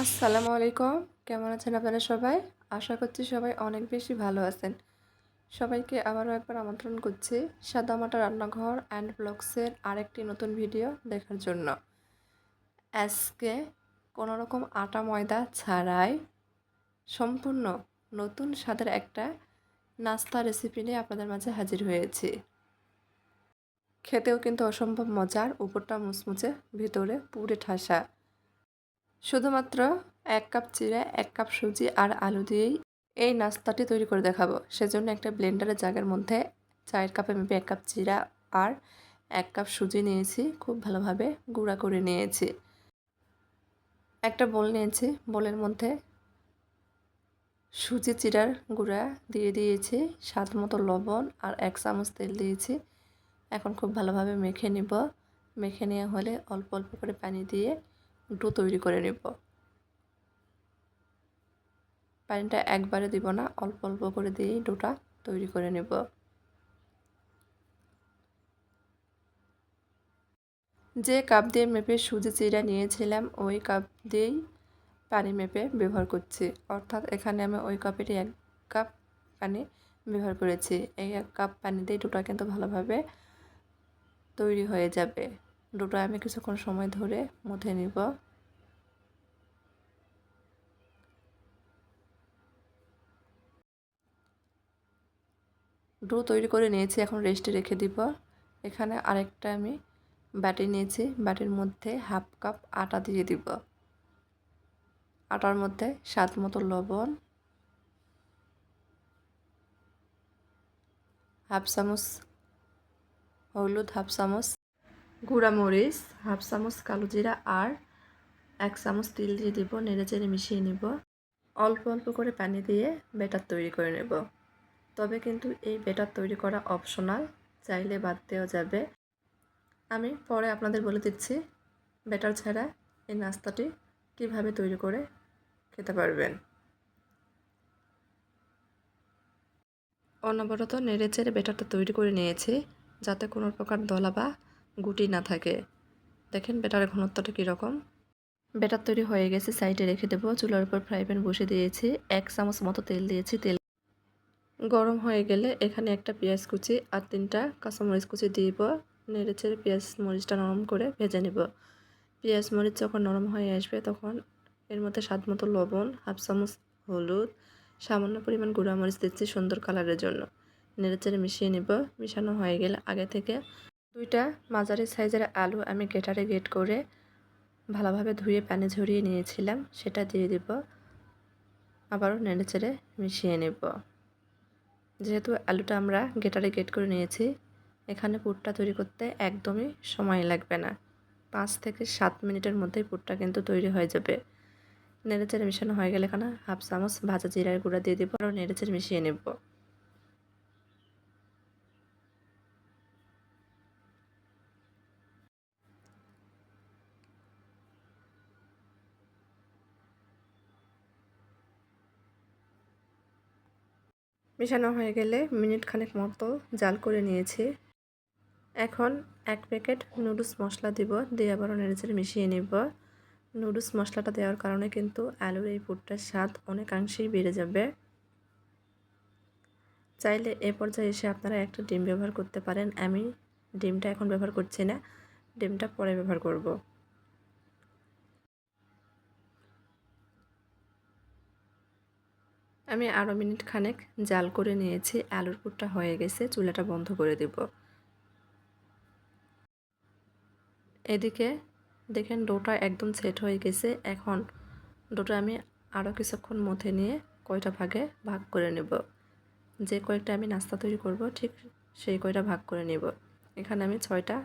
আসসালামু আলাইকুম। কেমন আছেন আপনারা সবাই? আশা করছি সবাই অনেক বেশি ভালো আছেন। সবাইকে আবারও একবার আমন্ত্রণ করছি সাদামাটা রান্নাঘর অ্যান্ড ব্লগসের আরেকটি নতুন ভিডিও দেখার জন্য। আজকে কোনো রকম আটা ময়দা ছাড়াই সম্পূর্ণ নতুন স্বাদের একটা নাস্তা রেসিপি নিয়ে আপনাদের মাঝে হাজির হয়েছি। খেতেও কিন্তু অসম্ভব মজার, উপরটা মুচমুচে, ভিতরে পুরে ঠাসা। শুধুমাত্র এক কাপ চিড়ে, এক কাপ সুজি আর আলু দিয়েই এই নাস্তাটি তৈরি করে দেখাবো। সেজন্য একটা ব্লেন্ডারের জাগের মধ্যে চায়ের কাপে মেপে এক কাপ চিরা আর এক কাপ সুজি নিয়েছি। খুব ভালোভাবে গুঁড়া করে নিয়েছি। একটা বোল নিয়েছি। বোলের মধ্যে সুজি চিরার গুঁড়া দিয়ে দিয়েছি, স্বাদ মতো লবণ আর এক চামচ তেল দিয়েছি। এখন খুব ভালোভাবে মেখে নিব। মেখে নেওয়া হলে অল্প অল্প করে পানি দিয়ে ডো তৈরি করে নেব। পানিটা একবারে দিব না, অল্প অল্প করে দিয়েই ডোটা তৈরি করে নেব। যে কাপ দিয়ে মেপে সুজি চিরা নিয়েছিলাম, ওই কাপ দিয়েই পানি মেপে ব্যবহার করছি। অর্থাৎ এখানে আমি ওই কাপেরই এক কাপ পানি ব্যবহার করেছি। এই এক কাপ পানি দিয়ে ডোটা কিন্তু ভালোভাবে তৈরি হয়ে যাবে। ডোটা আমি কিছুক্ষণ সময় ধরে মুথে নিব। ডো তৈরি করে নিয়েছি, এখন রেস্টে রেখে দিব। এখানে আরেকটা আমি বাটি নিয়েছি, বাটির মধ্যে হাফ কাপ আটা দিয়ে দিব। আটার মধ্যে স্বাদ মতো লবণ, হাফ চামচ হলুদ, হাফ চামচ গুঁড়া মরিচ, হাফ চামচ কালো জিরা আর এক চামচ তিল দিয়ে দিব, নেড়ে চেড়ে মিশিয়ে নিব। অল্প অল্প করে পানি দিয়ে ব্যাটার তৈরি করে নেব। তবে কিন্তু এই ব্যাটার তৈরি করা অপশনাল, চাইলে বাদ দেওয়া যাবে। আমি পরে আপনাদের বলে দিচ্ছি ব্যাটার ছাড়া এই নাস্তাটি কীভাবে তৈরি করে খেতে পারবেন। অনবরত নেড়ে চেড়ে ব্যাটারটা তৈরি করে নিয়েছি, যাতে কোনো প্রকার দলা বা গুটি না থাকে। দেখেন বেটারের ঘনত্বটা কীরকম। বেটার তৈরি হয়ে গেছে, সাইডে রেখে দেবো। চুলার উপর ফ্রাই প্যান বসে দিয়েছি। এক চামচ মতো তেল দিয়েছি। তেল গরম হয়ে গেলে এখানে একটা পেঁয়াজ কুচি আর তিনটা কাঁচামরিচ কুচি দিব। নেড়ে ছেড়ে পেঁয়াজ মরিচটা নরম করে ভেজে নেব। পেঁয়াজ মরিচ যখন নরম হয়ে আসবে তখন এর মধ্যে স্বাদ মতো লবণ, হাফ চামচ হলুদ, সামান্য পরিমাণ গুঁড়া মরিচ দিচ্ছি সুন্দর কালারের জন্য। নেড়ে চেড়ে মিশিয়ে নিব। মিশানো হয়ে গেলে আগে থেকে দুইটা মাঝারি সাইজের আলু আমি গেটারে গেট করে ভালোভাবে ধুয়ে পানি ঝরিয়ে নিয়েছিলাম, সেটা দিয়ে দিব। আবারও নেড়ে চেড়ে মিশিয়ে নেব। যেহেতু আলুটা আমরা গেটারে গেট করে নিয়েছি, এখানে পুরটা তৈরি করতে একদমই সময় লাগবে না। পাঁচ থেকে সাত মিনিটের মধ্যেই পুরটা কিন্তু তৈরি হয়ে যাবে। নেড়ে চেড়ে মিশানো হয়ে গেলে এখানে হাফ চামচ ভাজা জিরার গুঁড়া দিয়ে দিব। আরও নেড়ে চেড়ে মিশিয়ে নেব। মেশানো হয়ে গেলে মিনিট খানেক মতো জাল করে নিয়েছি। এখন এক প্যাকেট নুডলস মশলা দিব, দিয়ে আবার নেড়েচেড়ে মিশিয়ে নিব। নুডলস মশলাটা দেওয়ার কারণে কিন্তু আলুর এই পুরটার স্বাদ অনেকাংশেই বেড়ে যাবে। চাইলে এ পর্যায়ে এসে আপনারা একটা ডিম ব্যবহার করতে পারেন। আমি ডিমটা এখন ব্যবহার করছি না, ডিমটা পরে ব্যবহার করব। আমি আরও মিনিট খানেক জাল করে নিয়েছি, আলুর পুরটা হয়ে গেছে, চুলাটা বন্ধ করে দেব। এদিকে দেখেন ডোটা একদম সেট হয়ে গেছে, এখন ডোটা আমি আরও কিছুক্ষণ মধ্যে নিয়ে কয়টা ভাগে ভাগ করে নেব। যে কয়েকটা আমি নাস্তা তৈরি করব, ঠিক সেই কয়টা ভাগ করে নেব। এখানে আমি ছয়টা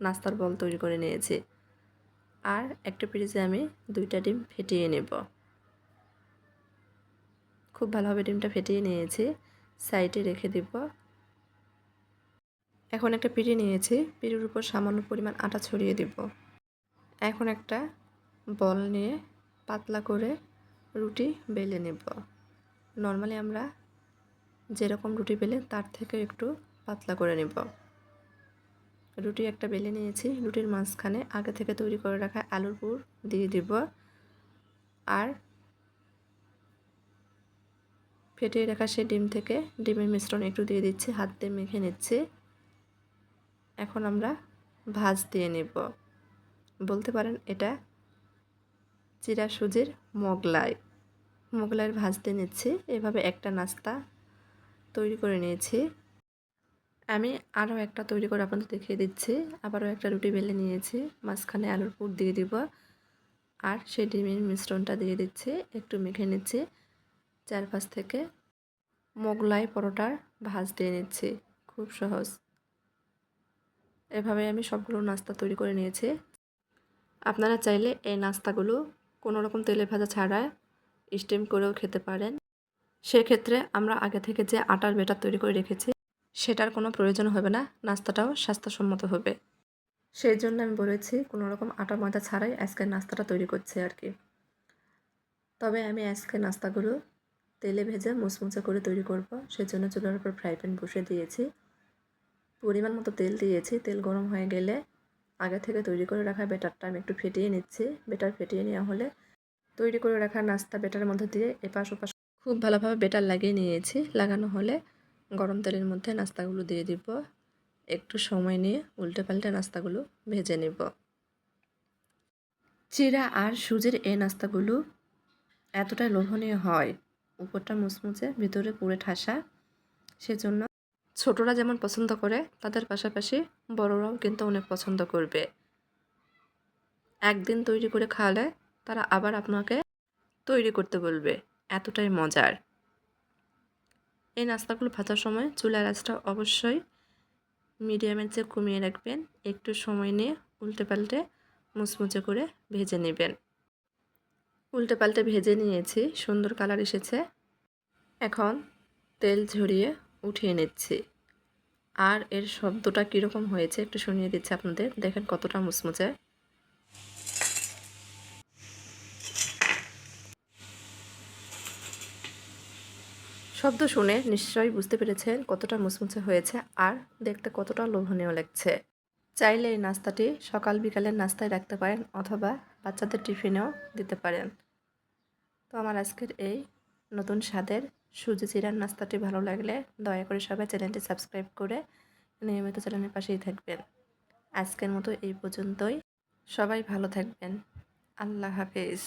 নাস্তার বল তৈরি করে নিয়েছি। আর একটা পিরিজে আমি দুইটা ডিম ফেটিয়ে নেব। খুব ভালোভাবে ডিমটা ফেটিয়ে নিয়েছি, সাইডে রেখে দিব। এখন একটা পিড়ি নিয়েছি পিড়ির উপর সামান্য পরিমাণ আটা ছড়িয়ে দিব। এখন একটা বল নিয়ে পাতলা করে রুটি বেলে নেব। নর্মালি আমরা যেরকম রুটি বেলে তার থেকে একটু পাতলা করে নেব। রুটি একটা বেলে নিয়েছি, রুটির মাঝখানে আগে থেকে তৈরি করে রাখা আলুর পুর দিয়ে দিব। আর ফেটিয়ে রাখা সেই ডিম থেকে ডিমের মিশ্রণ একটু দিয়ে দিচ্ছি, হাত দিয়ে মেখে নিচ্ছি। এখন আমরা ভাজ দিয়ে নেব। বলতে পারেন এটা চিরা সুজির মোগলাই। মোগলাইয়ের ভাজ দিয়ে নিচ্ছি। এভাবে একটা নাস্তা তৈরি করে নিয়েছি। আমি আরও একটা তৈরি করে আপনাদের দেখিয়ে দিচ্ছি। আবারও একটা রুটি বেলে নিয়েছি। মাঝখানে আলুর পুর দিয়ে দিব। আর সেই ডিমের মিশ্রণটা দিয়ে দিচ্ছি। একটু মেখে নিচ্ছি। চারপাশ থেকে মোগলাই পরোটার ভাজ দিয়ে নিচ্ছি, খুব সহজ। এভাবে আমি সবগুলো নাস্তা তৈরি করে নিয়েছি। আপনারা চাইলে এই নাস্তাগুলো কোনো রকম তেলে ভাজা ছাড়া স্টিম করেও খেতে পারেন। সেক্ষেত্রে আমরা আগে থেকে যে আটার বেটার তৈরি করে রেখেছি, সেটার কোনো প্রয়োজন হবে না, নাস্তাটাও স্বাস্থ্যসম্মত হবে। সেই জন্য আমি বলেছি, কোনো রকম আটা ময়দা ছাড়াই আজকের নাস্তাটা তৈরি করছি আর কি। তবে আমি আজকে নাস্তাগুলো তেলে ভেজে মুচমুচে করে তৈরি করব। সেজন্য চুলার উপর ফ্রাই প্যান বসে দিয়েছি। পরিমাণ মতো তেল দিয়েছি। তেল গরম হয়ে গেলে আগে থেকে তৈরি করে রাখা বেটারটা আমি একটু ফেটিয়ে নিচ্ছি। বেটার ফেটিয়ে নেওয়া হলে তৈরি করে রাখা নাস্তা বেটারের মধ্যে দিয়ে এপাশ ওপাশ খুব ভালোভাবে বেটার লাগিয়ে নিয়েছি। লাগানো হলে গরম তেলের মধ্যে নাস্তাগুলো দিয়ে দিব। একটু সময় নিয়ে উল্টে পাল্টে নাস্তাগুলো ভেজে নিব। চিরা আর সুজির এই নাস্তাগুলো এতটাই লোভনীয় হয় উপরটা মুচমুচে ভিতরে পুরে ঠাসা। সেজন্য ছোটরা যেমন পছন্দ করে, তাদের পাশাপাশি বড়রাও কিন্তু অনেক পছন্দ করবে। একদিন তৈরি করে খাওয়ালে তারা আবার আপনাকে তৈরি করতে বলবে, এতটাই মজার। এই নাস্তাগুলো ভাজার সময় চুলার আঁচটা অবশ্যই মিডিয়ামের চেয়ে কমিয়ে রাখবেন, একটু সময় নিয়ে উল্টে পাল্টে মুচমুচে করে ভেজে নেবেন। উল্টে পাল্টে ভেজে নিয়েছি, সুন্দর কালার এসেছে। এখন তেল ঝরিয়ে উঠিয়ে নিচ্ছি। আর এর শব্দটা কীরকম হয়েছে একটু শুনিয়ে দিচ্ছি আপনাদের। দেখেন কতটা মুচমুচে। শব্দ শুনে নিশ্চয়ই বুঝতে পেরেছেন কতটা মুচমুচে হয়েছে আর দেখতে কতটা লোভনীয় লাগছে। চাইলে এই নাস্তাটি সকাল বিকালের নাস্তায় রাখতে পারেন অথবা বাচ্চাদের টিফিনেও দিতে পারেন। তো আমার আজকের এই নতুন স্বাদের সুজি চিরার নাস্তাটি ভালো লাগলে দয়া করে সবাই চ্যানেলটি সাবস্ক্রাইব করে নিয়মিত চ্যানেলের পাশেই থাকবেন। আজকের মতো এই পর্যন্তই। সবাই ভালো থাকবেন। আল্লাহ হাফেজ।